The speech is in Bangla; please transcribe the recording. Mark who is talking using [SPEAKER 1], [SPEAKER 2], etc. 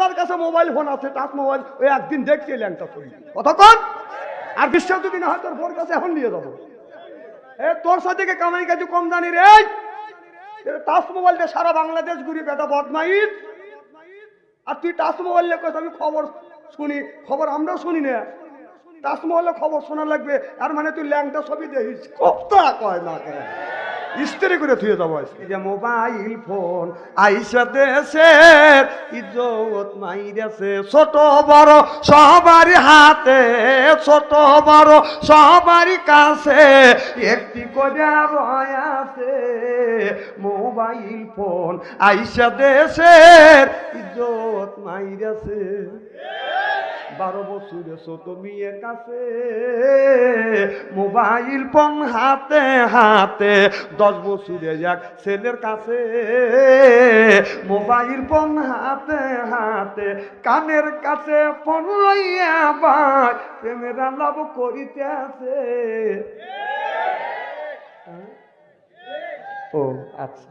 [SPEAKER 1] ওনার কাছে মোবাইল ফোন আছে, টাচ মোবাইল, ওই একদিন দেখছি ল্যাংটা ছবি কতক্ষণ আর বিশ্বাস যদি না হয়, তোর বোর কাছে এখন নিয়ে যাব। এ, তোর সাথে কামাই কাজু কম জানি রে? টাচ মোবাইল দিয়ে সারা বাংলাদেশ ঘুরি বেটা বদমাইশ। আর তুই টাচ মোবাইল লেখস আমি খবর শুনি। খবর আমরাও শুনি না। টাচ মোবাইলে খবর শোনা লাগবে আর মানে তুই ল্যাংটা ছবি দেখিস। কত কয় না ইস্তেরি করে থুয়ে যাব যে মোবাইল ফোন, আইসা দেশের ইজ্জত মাইরেছে। ছোট বড় সবারই হাতে, ছোট বড় সবারই কাছে। একটি করে আছে। মোবাইল ফোন, আইসা দেশের ইজ্জত মাইরেছে। বারো বছরে ছোট মেয়ের কাছে। মোবাইল ফোন হাতে হাতে দশ বছরে যাক ছেলের কাছে। মোবাইল ফোন হাতে হাতে কানের কাছে ফোন লইয়া বাই প্রেমের লাভ করিতে আছে ও আচ্ছা।